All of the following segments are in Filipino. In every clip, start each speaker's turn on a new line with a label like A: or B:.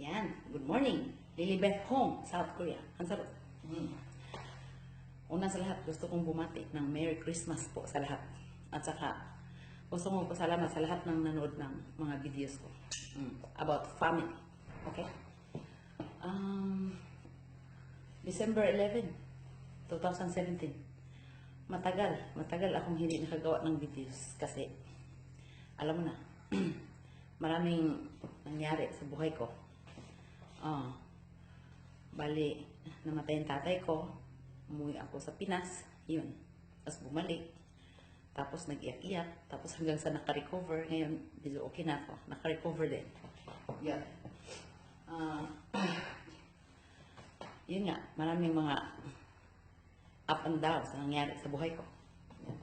A: Yan. Good morning. Lilibeth Hong, South Korea. Ang sarap. Mm. Una sa lahat, gusto kong bumati ng Merry Christmas po sa lahat. At saka, gusto kong pasalamat sa lahat ng nanood ng mga videos ko. Mm. About family. Okay? Um, December 11, 2017. Matagal, matagal akong hindi nakagawa ng videos kasi alam mo na, maraming nangyari sa buhay ko. Ah, bali, namatay yung tatay ko, umuwi ako sa Pinas, yun. Tapos bumalik, tapos nag-iyak-iyak, tapos hanggang sa naka-recover, ngayon, medyo okay na ako, naka-recover din. Yan. Ah, yun nga, maraming mga up and downs na nangyari sa buhay ko. Yan.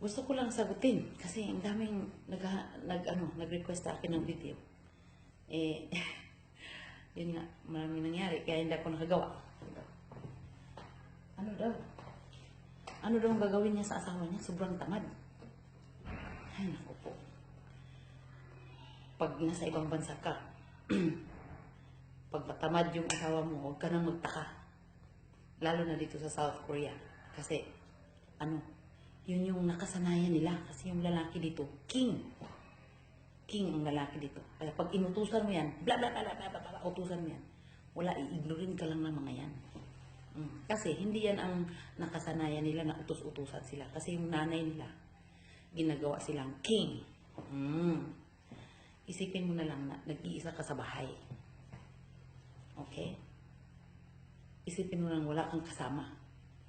A: Gusto ko lang sagutin kasi ang daming nag, nag ano, nag-request sa akin ng video. Eh, yun nga, maraming nangyari kaya hindi ako nakagawa. Ano daw? Ano daw ang gagawin niya sa asawa niya? Sobrang tamad. Ay, naku po. Pag nasa ibang bansa ka, pag matamad yung asawa mo, huwag ka nang magtaka. Lalo na dito sa South Korea. Kasi, ano, yun yung nakasanayan nila. Kasi yung lalaki dito, king. King ang lalaki dito. Kaya pag inutusan mo yan, bla bla bla bla bla, bla, utusan mo yan. Wala, i-ignorin ka lang ng mga yan. Mm. Kasi hindi yan ang nakasanayan nila na utos-utusan sila. Kasi yung nanay nila, ginagawa silang king. Mm. Isipin mo na lang na nag-iisa ka sa bahay. Okay? Isipin mo lang wala kang kasama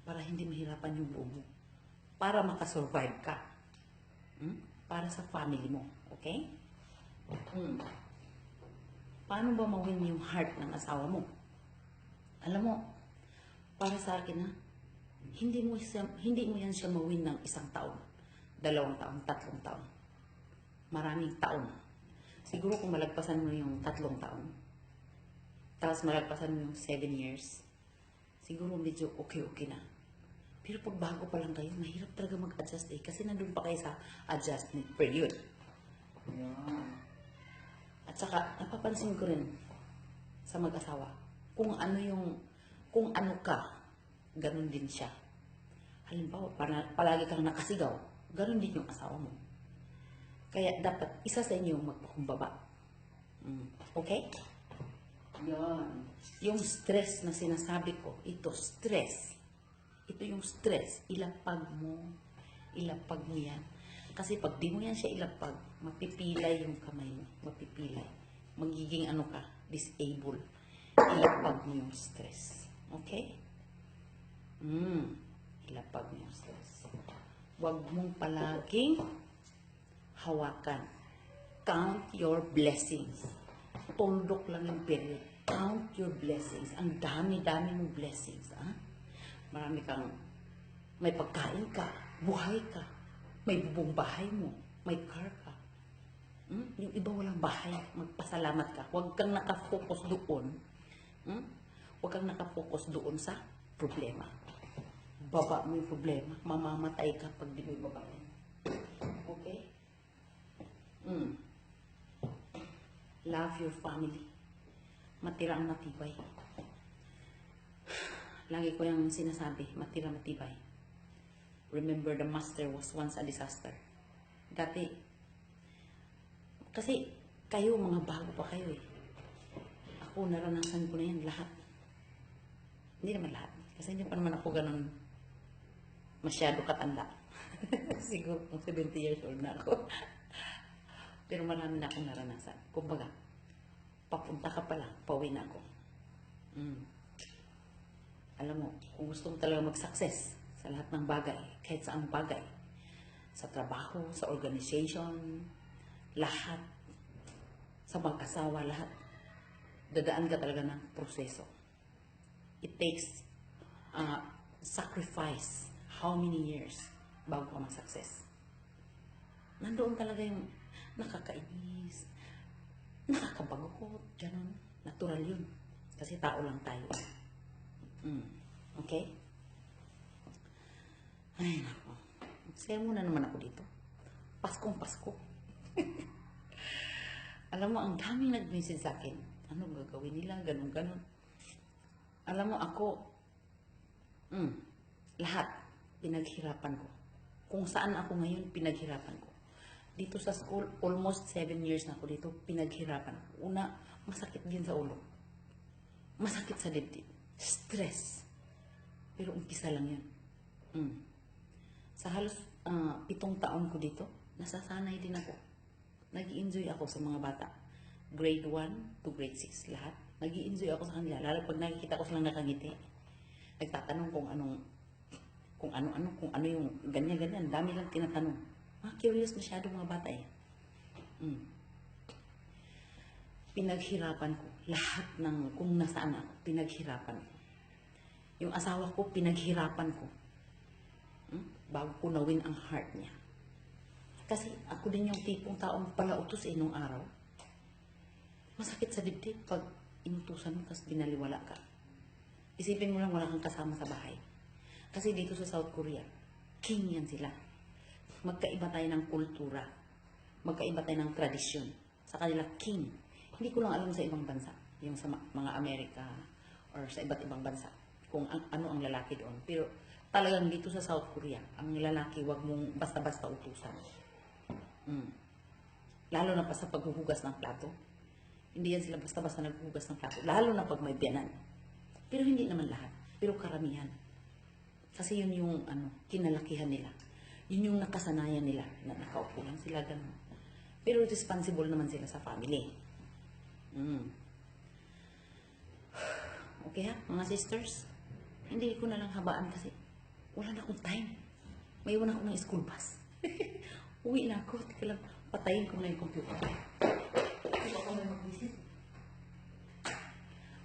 A: para hindi mahirapan yung buo mo. Para makasurvive ka. Mm? Para sa family mo. Okay? Mm. Paano ba mawin yung heart ng asawa mo? Alam mo, para sa akin ha, hindi mo siya, hindi mo yan siya mawin ng isang taon, dalawang taon, tatlong taon. Maraming taon. Siguro kung malagpasan mo yung tatlong taon, tapos malagpasan mo yung seven years, siguro medyo okay-okay na. Pero pag bago pa lang kayo, mahirap talaga mag-adjust eh. Kasi nandun pa kayo sa adjustment period. At saka, napapansin ko rin sa mag-asawa, kung ano yung, kung ano ka, ganun din siya. Halimbawa, para, palagi kang nakasigaw, ganun din yung asawa mo. Kaya dapat isa sa inyo magpakumbaba. Mm. Okay? Yan. Yung stress na sinasabi ko, ito stress. Ito yung stress. Ilapag mo. Ilapag mo yan. Kasi pag di mo yan siya ilapag, mapipilay yung kamay mo. Mapipilay. Magiging ano ka, disable. Ilapag mo yung stress. Okay? Mm. Ilapag mo yung stress. Huwag mong palaging hawakan. Count your blessings. Tundok lang yung period. Count your blessings. Ang dami-dami mong blessings. Ah? Marami kang, may pagkain ka, buhay ka, may bubong bahay mo, may car ka. Hmm? Yung iba walang bahay, magpasalamat ka. Huwag kang nakafocus doon. Hmm? Huwag kang nakafocus doon sa problema. Baba mo yung problema, mamamatay ka pag di mo ibaba yan. Okay? Mm. Love your family. Matira ang matibay. Lagi ko yung sinasabi, matira matibay. Remember the master was once a disaster. Dati, kasi kayo mga bago pa kayo eh. Ako naranasan ko na yan lahat. Hindi naman lahat. Kasi hindi pa naman ako ganun masyado katanda. Siguro kung 70 years old na ako. Pero marami na akong naranasan. Kumbaga, papunta ka pa pauwi na ako. Mm. Alam mo, kung gusto mo talaga mag-success sa lahat ng bagay, kahit saang bagay, sa trabaho, sa organization, lahat, sa mag-asawa, lahat, dadaan ka talaga ng proseso. It takes uh, sacrifice how many years bago ka mag-success. Nandoon talaga yung nakakainis, nakakabagot, ganun. Natural yun. Kasi tao lang tayo. Mm. Okay? Ay, nako. Saya muna naman ako dito. Paskong Pasko. Alam mo, ang daming nag-message sa akin. Ano gagawin nila? Ganon, ganon. Alam mo, ako, mm, lahat, pinaghirapan ko. Kung saan ako ngayon, pinaghirapan ko. Dito sa school, almost seven years na ako dito, pinaghirapan ko. Una, masakit din sa ulo. Masakit sa dibdib. Stress. Pero umpisa lang yun. Mm. Sa halos ah, pitong taon ko dito, nasasanay din ako. nag enjoy ako sa mga bata. Grade 1 to grade 6, lahat. nag enjoy ako sa kanila. Lalo pag nakikita ko silang nakangiti. Nagtatanong kung anong, kung ano-ano, kung ano yung ganyan-ganyan. Dami lang tinatanong. Mga curious masyado mga bata eh. Mm. Pinaghirapan ko. Lahat ng kung nasaan ako, pinaghirapan ko. Yung asawa ko, pinaghirapan ko. Bago ko nawin ang heart niya. Kasi ako din yung tipong taong palautos eh nung araw. Masakit sa dibdib pag inutusan mo tapos binaliwala ka. Isipin mo lang wala kang kasama sa bahay. Kasi dito sa South Korea, king yan sila. Magkaiba tayo ng kultura. Magkaiba tayo ng tradisyon. Sa kanila, king. Hindi ko lang alam sa ibang bansa. Yung sa mga Amerika or sa iba't ibang bansa. Kung ang, ano ang lalaki doon. Pero talagang dito sa South Korea, ang lalaki wag mong basta-basta utusan. Mm. Lalo na pa sa paghuhugas ng plato. Hindi yan sila basta-basta naghuhugas ng plato. Lalo na pag may biyanan. Pero hindi naman lahat. Pero karamihan. Kasi yun yung ano, kinalakihan nila. Yun yung nakasanayan nila na nakaupo lang sila ganun. Pero responsible naman sila sa family. Mm. Okay ha, mga sisters? Hindi ko na lang habaan kasi wala na akong time. May iwan ako ng school bus. Uwi na ako. Teka lang, patayin ko na yung computer. Hindi ako na mag-visit.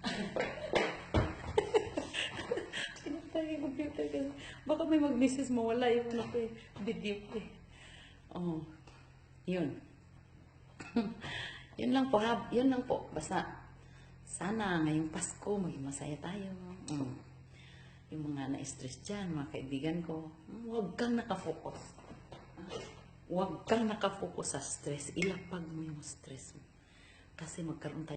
A: Pinatay yung computer kasi baka may mag-miss mawala yung ano ko eh. Video ko eh. Oh, yun. yun lang po ha. Yun lang po. Basta, sana ngayong Pasko maging masaya tayo. Mm. Yung mga na-stress dyan, mga kaibigan ko, huwag kang nakafocus. Huwag kang nakafocus sa stress. Ilapag mo yung stress mo. Kasi magkaroon tayo